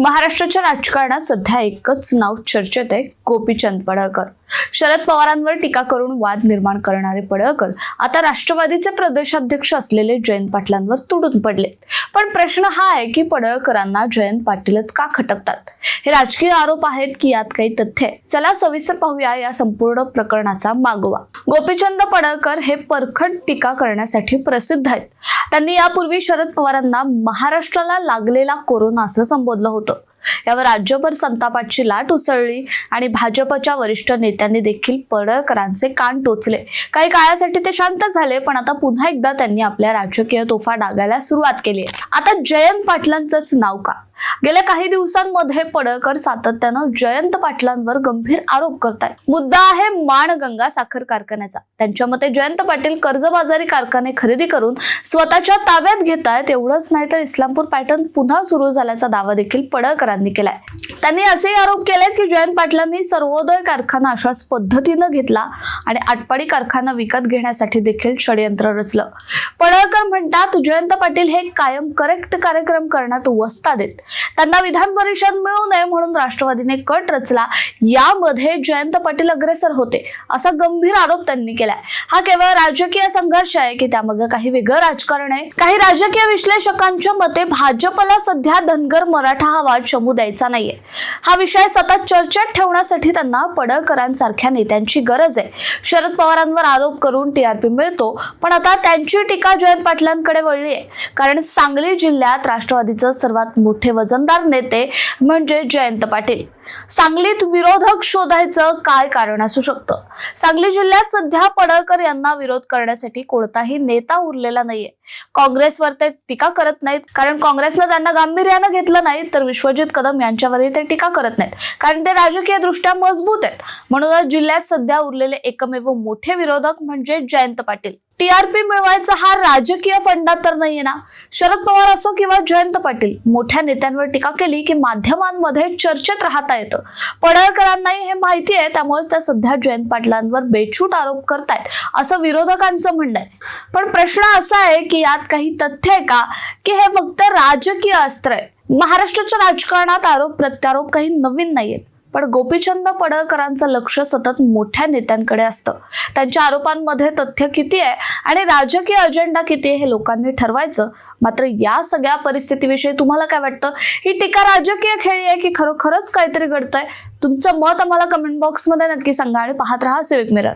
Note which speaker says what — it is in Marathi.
Speaker 1: महाराष्ट्राच्या राजकारणात सध्या एकच नाव चर्चेत आहे गोपीचंद पडळकर शरद पवारांवर टीका करून वाद निर्माण करणारे पडळकर आता राष्ट्रवादीचे प्रदेशाध्यक्ष असलेले जयंत पाटलांवर तुडून पडले. पण प्रश्न हा आहे की पडळकरांना जयंत पाटीलच का खटकतात? हे राजकीय आरोप आहेत की यात काही तथ्य आहे? चला सविस्तर पाहूया या संपूर्ण प्रकरणाचा मागोवा. गोपीचंद पडळकर हे परखड टीका करण्यासाठी प्रसिद्ध आहेत. त्यांनी यापूर्वी शरद पवारांना महाराष्ट्राला लागलेला कोरोना असं संबोधलं होतं. यावर राज्यभर संतापाची लाट उसळली आणि भाजपच्या वरिष्ठ नेत्यांनी देखील पडळकरांचे कान टोचले. काही काळासाठी ते शांत झाले पण आता पुन्हा एकदा त्यांनी आपल्या राजकीय तोफा डागायला सुरुवात केली आता जयंत पाटलांचंच नाव का? गेल्या काही दिवसांमध्ये पडळकर सातत्यानं जयंत पाटलांवर गंभीर आरोप करतायत. मुद्दा आहे माणगंगा साखर कारखान्याचा. त्यांच्या मते जयंत पाटील कर्जबाजारी कारखाने खरेदी करून स्वतःच्या ताब्यात घेतायत एवढंच नाही तर इस्लामपूर पॅटर्न पुन्हा सुरू झाल्याचा दावा देखील पडळकरांनी केलाय. त्यांनी असे आरोप केले की जयंत पाटलांनी सर्वोदय कारखाना अशाच पद्धतीनं घेतला आणि आटपाडी कारखाना विकत घेण्यासाठी देखील षडयंत्र रचलं. पडळकर म्हणतात जयंत पाटील हे कायम करेक्ट कार्यक्रम करण्यात वस्ता देत. त्यांना विधान परिषद मिळू नये म्हणून राष्ट्रवादीने कट रचला. यामध्ये जयंत पाटील अग्रेसर होते. असा गंभीर आरोप त्यांनी केलाय. हा केवळ राजकीय संघर्ष आहे की त्यामागे काही वेगळं राजकारण आहे? काही राजकीय विश्लेषकांच्या मते भाजपला सध्या धनगर मराठा हा वाद शमू द्यायचा नाहीये. हा विषय सतत चर्चेत ठेवण्यासाठी त्यांना पडळकरांसारख्या नेत्यांची गरज आहे. शरद पवारांवर आरोप करून टीआरपी मिळतो पण आता त्यांची टीका जयंत पाटलांकडे वळली आहे. कारण सांगली जिल्ह्यात राष्ट्रवादीचं सर्वात मोठे वजनदार नेते म्हणजे जयंत पाटील. सांगलीत विरोधक शोधायचं काय कारण असू शकतं? सांगली जिल्ह्यात सध्या पडळकर यांना विरोध करण्यासाठी कोणताही नेता उरलेला नाहीये. काँग्रेसवर ते टीका करत नाहीत. कारण काँग्रेसनं त्यांना गांभीर्यानं घेतलं नाही तर विश्वजित कदम यांच्यावरही ते टीका करत नाहीत. कारण ते राजकीय दृष्ट्या मजबूत आहेत. म्हणूनच जिल्ह्यात सध्या उरलेले एकमेव मोठे विरोधक म्हणजे जयंत पाटील. टीआरपी मिळवायचा हा राजकीय फंडा तर नाहीये ना? शरद पवार असो किंवा जयंत पाटील मोठ्या नेत्यांवर टीका केली की माध्यमांमध्ये चर्चेत राहता येतं. पडळकरांनाही हे माहिती आहे त्यामुळेच त्या सध्या जयंत पाटलांवर बेछूट आरोप करतायत असं विरोधकांचं म्हणणं आहे. पण प्रश्न असा आहे की की यात काही तथ्य आहे का? की हे फक्त राजकीय अस्त्र आहे. महाराष्ट्राच्या राजकारणात आरोप प्रत्यारोप काही नवीन नाहीयेत पण गोपीचंद पडळकरांचं लक्ष सतत मोठ्या नेत्यांकडे असतं. त्यांच्या आरोपांमध्ये तथ्य किती आहे आणि राजकीय अजेंडा किती आहे हे लोकांनी ठरवायचं? मात्र या सगळ्या परिस्थितीविषयी तुम्हाला काय वाटतं? ही टीका राजकीय खेळी आहे की खरोखरच काहीतरी घडतंय? तुमचं मत आम्हाला कमेंट बॉक्समध्ये नक्की सांगा आणि पाहत राहा सिविक मिरर